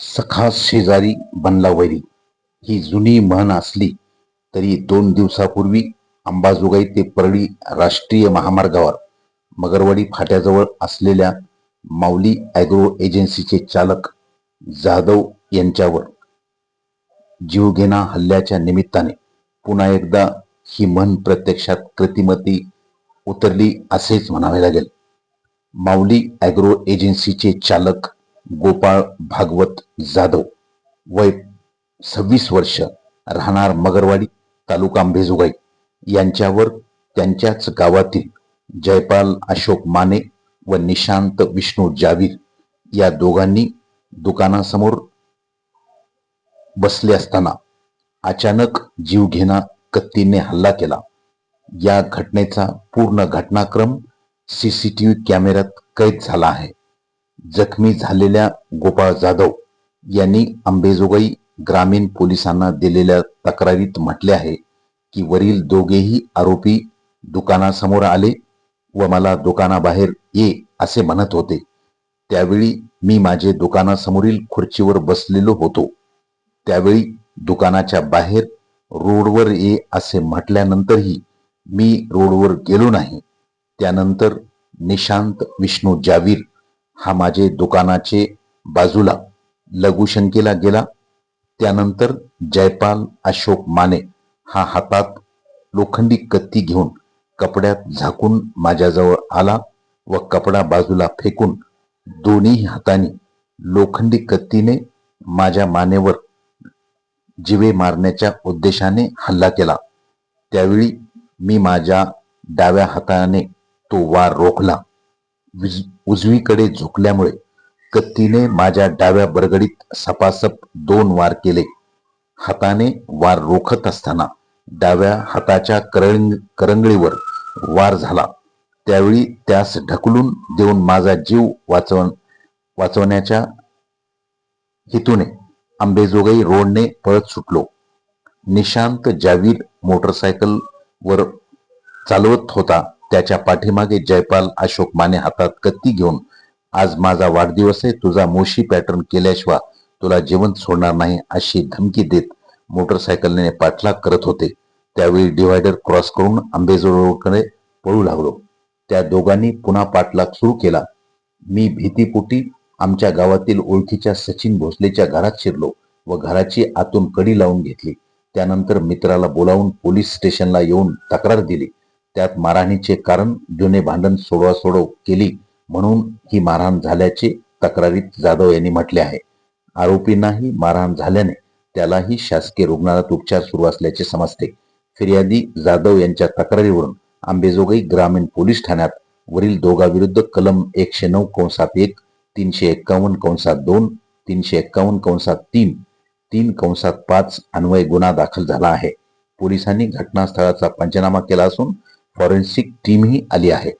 सखा शेजारी बनला वैरी ही जुनी म्हण असली तरी दोन दिवसापूर्वी अंबाजोगाई ते परळी राष्ट्रीय महामार्गावर मगरवाडी फाट्याजवळ असलेल्या माऊली ॲग्रो एजन्सीचे चालक जाधव यांच्यावर जीवघेणा हल्ल्याच्या निमित्ताने पुन्हा एकदा ही म्हण प्रत्यक्षात कृतिमती उतरली असेच म्हणावे लागेल. माऊली ॲग्रो एजन्सीचे चालक गोपाळ भागवत जाधव. वय सव्वीस वर्ष राहणार मगरवाडी तालुका अंबेजोगाई यांच्यावर त्यांच्याच गावातील जयपाल अशोक माने व निशांत विष्णू जावीर या दोघांनी दुकानासमोर बसले असताना अचानक जीवघेणा कत्तीने हल्ला केला. या घटनेचा पूर्ण घटनाक्रम सीसीटीव्ही कॅमेऱ्यात कैद झाला आहे. जखमी झालेल्या गोपाळ जाधव यांनी अंबेजोगाई ग्रामीण पोलिसांना दिलेल्या तक्रारीत म्हटले आहे की वरील दोघेही आरोपी दुकानासमोर आले व मला दुकानाबाहेर ये असे म्हणत होते. त्यावेळी मी माझे दुकानासमोरील खुर्चीवर बसलेलो होतो. त्यावेळी दुकानाच्या बाहेर रोडवर ये असे म्हटल्यानंतरही मी रोडवर गेलो नाही. त्यानंतर निशांत विष्णू जावीर हा माझे दुकानाचे बाजूला लघुशंकेला गेला. त्यानंतर जयपाल अशोक माने हा हातात लोखंडी कत्ती घेऊन कपड्यात झाकून माझ्याजवळ आला व कपडा बाजूला फेकून दोन्ही हातांनी लोखंडी कत्तीने माझ्या मानेवर जिवे मारण्याच्या उद्देशाने हल्ला केला. त्यावेळी मी माझ्या डाव्या हाताने तो वार रोखला. उजवीकडे झुकल्यामुळे कत्तीने माझ्या डाव्या बरगडीत सपासप दोन वार केले. हाताने वार रोखत असताना डाव्या हाताच्या करंग करंगळीवर वार झाला. त्यावेळी त्यास ढकलून देऊन माझा जीव वाचव वाचवण्याच्या हेतूने आंबेजोगाई रोडने पळत सुटलो. निशांत जावीर मोटरसायकल वर चालवत होता. त्याच्या पाठीमागे जयपाल अशोक माने हातात कत्ती घेऊन आज माझा वाढदिवस आहे तुझा मोशी पॅटर्न केल्याशिवाय तुला जिवंत सोडणार नाही अशी धमकी देत मोटरसायकलने पाठलाग करत होते. त्यावेळी डिव्हायडर क्रॉस करून आंबेजोगाईकडे पळू लागलो. त्या दोघांनी पुन्हा पाठलाग सुरू केला. मी भीतीपोटी आमच्या गावातील ओळखीच्या सचिन भोसलेच्या घरात शिरलो व घराची आतून कडी लावून घेतली. त्यानंतर मित्राला बोलावून पोलीस स्टेशनला येऊन तक्रार दिली. त्यात मारहाणीचे कारण जुने भांडण सोडवा सोडव केली म्हणून ही मारहाण झाल्याचे तक्रारीत जाधव यांनी म्हटले आहे. आरोपींनाही मारहाण झाल्याने त्यालाही शासकीय रुग्णालयात उपचार सुरू असल्याचे समजते. फिर्यादी जाधव यांच्या तक्रारीवरून आंबेजोगाई ग्रामीण पोलीस ठाण्यात वरील दोघांविरुद्ध कलम एकशे नऊ कंसात एक तीनशे एक्कावन्न कंसात दोन तीनशे एक्कावन्न कंसात तीन तीन कंसात पाच अन्वय गुन्हा दाखल झाला आहे. पोलिसांनी घटनास्थळाचा पंचनामा केला असून फॉरेन्सिक टीमही आली आहे.